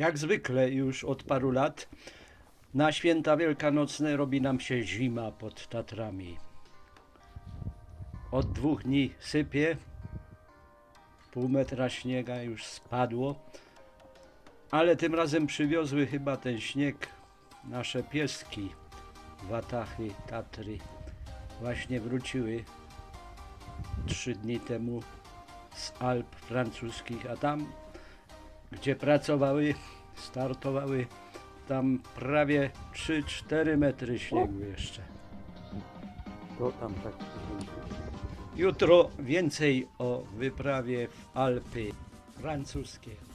Jak zwykle już od paru lat na święta wielkanocne robi nam się zima pod Tatrami. Od dwóch dni sypie, pół metra śniega już spadło, ale tym razem przywiozły chyba ten śnieg nasze pieski, Watachy, Tatry. Właśnie wróciły trzy dni temu z Alp francuskich, a tam, gdzie pracowały, startowały, tam prawie 3-4 metry śniegu jeszcze. To tam tak. Jutro więcej o wyprawie w Alpy francuskie.